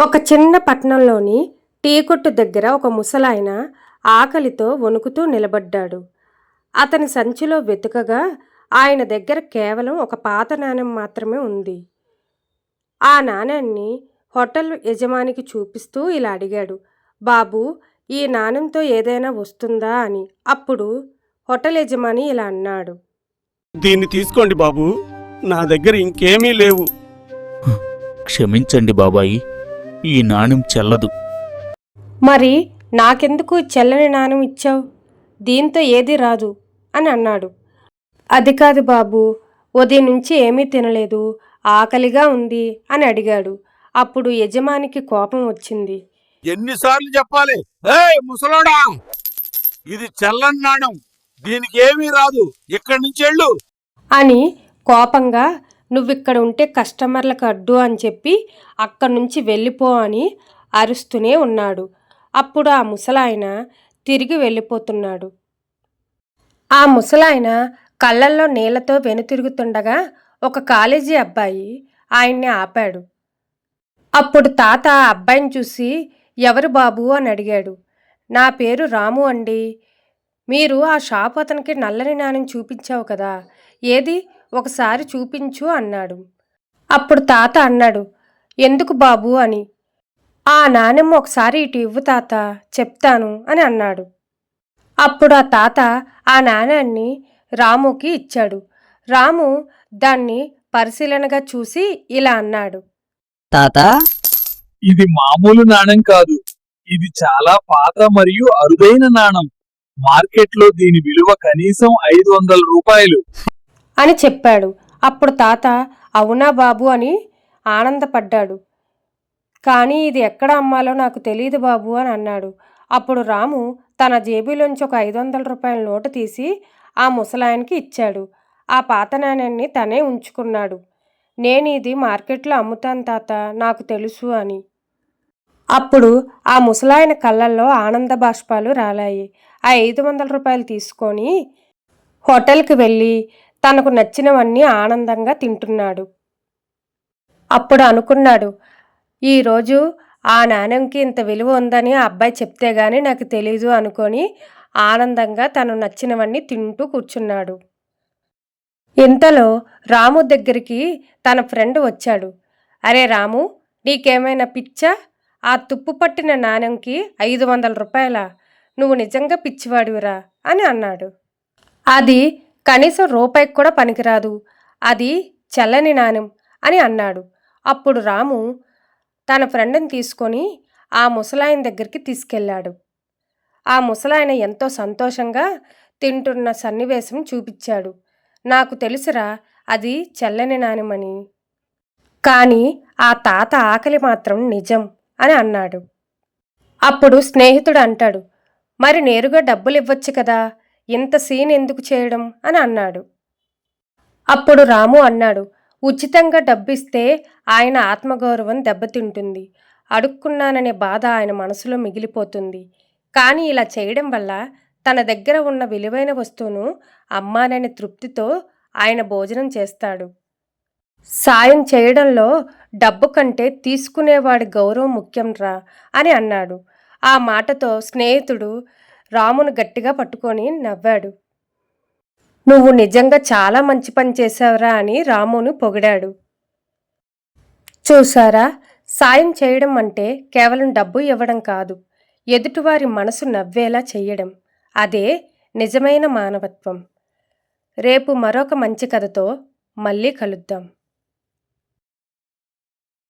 ఒక చిన్న పట్టణంలోని టీ కొట్టు దగ్గర ఒక ముసలాయన ఆకలితో వణుకుతూ నిలబడ్డాడు. అతని సంచిలో వెతుకగా ఆయన దగ్గర కేవలం ఒక పాత నాణెం మాత్రమే ఉంది. ఆ నాణ్యాన్ని హోటల్ యజమానికి చూపిస్తూ ఇలా అడిగాడు. బాబు ఈ నాణెంతో ఏదైనా వస్తుందా? అని. అప్పుడు హోటల్ యజమాని ఇలా అన్నాడు. దీన్ని తీసుకోండి బాబు నా దగ్గర ఇంకేమీ లేవు. క్షమించండి బాబాయి ఈ నాణెం చెల్లదు. మరి నాకెందుకు చెల్లని నాణెం ఇచ్చావు? దీంతో ఏది రాదు అని అన్నాడు. అది కాదు బాబు ఉదయం నుంచి ఏమీ తినలేదు ఆకలిగా ఉంది అని అడిగాడు. అప్పుడు యజమానికి కోపం వచ్చింది. ఎన్నిసార్లు చెప్పాలి? ఏయ్ ముసలోడా! ఇది చల్లని నాణం దీనికి ఏమీ రాదు. ఇక్కడి నుంచి వెళ్ళు. అని కోపంగా నువ్విక్కడ ఉంటే కస్టమర్లకు అడ్డు అని చెప్పి అక్కడి నుంచి వెళ్ళిపో అని అరుస్తూనే ఉన్నాడు. అప్పుడు ఆ ముసలాయన తిరిగి వెళ్ళిపోతున్నాడు. ఆ ముసలాయన కళ్ళల్లో నీళ్ళతో వెనుతిరుగుతుండగా ఒక కాలేజీ అబ్బాయి ఆయన్ని ఆపాడు. అప్పుడు తాత ఆ అబ్బాయిని చూసి ఎవరు బాబు? అని అడిగాడు. నా పేరు రాము అండి. మీరు ఆ షాప్ అతనికి నల్లని నాణ్యం చూపించావు కదా. ఏది? ఒకసారి చూపించు అన్నాడు. అప్పుడు తాత అన్నాడు ఎందుకు బాబు అని? ఆ నాణెం ఒకసారి ఇటు ఇవ్వు తాత చెప్తాను అని అన్నాడు. అప్పుడు ఆ తాత ఆ నాణ్యాన్ని రాముకి ఇచ్చాడు. రాము దాన్ని పరిశీలనగా చూసి ఇలా అన్నాడు. తాత ఇది మామూలు నాణెం కాదు. ఇది చాలా పాత మరియు అరుదైన నాణం. మార్కెట్లో దీని విలువ కనీసం ఐదు వందల రూపాయలు. అని చెప్పాడు. అప్పుడు తాత అవునా బాబు అని ఆనందపడ్డాడు. కానీ ఇది ఎక్కడ అమ్మాలో నాకు తెలియదు బాబు అని అన్నాడు. అప్పుడు రాము తన జేబులోంచి ఒక ఐదు వందల రూపాయల నోటు తీసి ఆ ముసలాయనకి ఇచ్చాడు. ఆ పాత నాణ్యాన్ని తనే ఉంచుకున్నాడు. నేను ఇది మార్కెట్లో అమ్ముతాను తాత నాకు తెలుసు అని. అప్పుడు ఆ ముసలాయన కళ్ళల్లో ఆనంద బాష్పాలు రాలాయి. ఆ ఐదు వందల రూపాయలు తీసుకొని హోటల్కి వెళ్ళి తనకు నచ్చినవన్నీ ఆనందంగా తింటున్నాడు. అప్పుడు అనుకున్నాడు ఈరోజు ఆ నాణ్యంకి ఇంత విలువ ఉందని ఆ అబ్బాయి చెప్తే గానీ నాకు తెలీదు అనుకొని ఆనందంగా తను నచ్చినవన్నీ తింటూ కూర్చున్నాడు. ఇంతలో రాము దగ్గరికి తన ఫ్రెండ్ వచ్చాడు. అరే రాము నీకేమైనా పిచ్చా? ఆ తుప్పు పట్టిన నాణ్యంకి ఐదు వందల రూపాయల? నువ్వు నిజంగా పిచ్చివాడివిరా? అని అన్నాడు. అది కనీసం రూపాయికి కూడా పనికిరాదు. అది చల్లని నాణెం అని అన్నాడు. అప్పుడు రాము తన ఫ్రెండ్ని తీసుకొని ఆ ముసలాయన దగ్గరికి తీసుకెళ్ళాడు. ఆ ముసలాయన ఎంతో సంతోషంగా తింటున్న సన్నివేశం చూపించాడు. నాకు తెలుసురా అది చల్లని నాణెమని. కానీ ఆ తాత ఆకలి మాత్రం నిజం అని అన్నాడు. అప్పుడు స్నేహితుడు అంటాడు మరి నేరుగా డబ్బులు ఇవ్వచ్చు కదా? ఇంత సీన్ ఎందుకు చేయడం అని అన్నాడు. అప్పుడు రాము అన్నాడు ఉచితంగా డబ్బిస్తే ఆయన ఆత్మగౌరవం దెబ్బతింటుంది. అడుక్కున్నాననే బాధ ఆయన మనసులో మిగిలిపోతుంది. కానీ ఇలా చేయడం వల్ల తన దగ్గర ఉన్న విలువైన వస్తువును అమ్మాననే తృప్తితో ఆయన భోజనం చేస్తాడు. సాయం చేయడంలో డబ్బు కంటే తీసుకునేవాడి గౌరవం ముఖ్యంరా అని అన్నాడు. ఆ మాటతో స్నేహితుడు రామును గట్టిగా పట్టుకొని నవ్వాడు. నువ్వు నిజంగా చాలా మంచి పని చేశావురా అని రామును పొగిడాడు. చూసారా సాయం చేయడం అంటే కేవలం డబ్బు ఇవ్వడం కాదు ఎదుటివారి మనసు నవ్వేలా చేయడం అదే నిజమైన మానవత్వం. రేపు మరొక మంచి కథతో మళ్ళీ కలుద్దాం.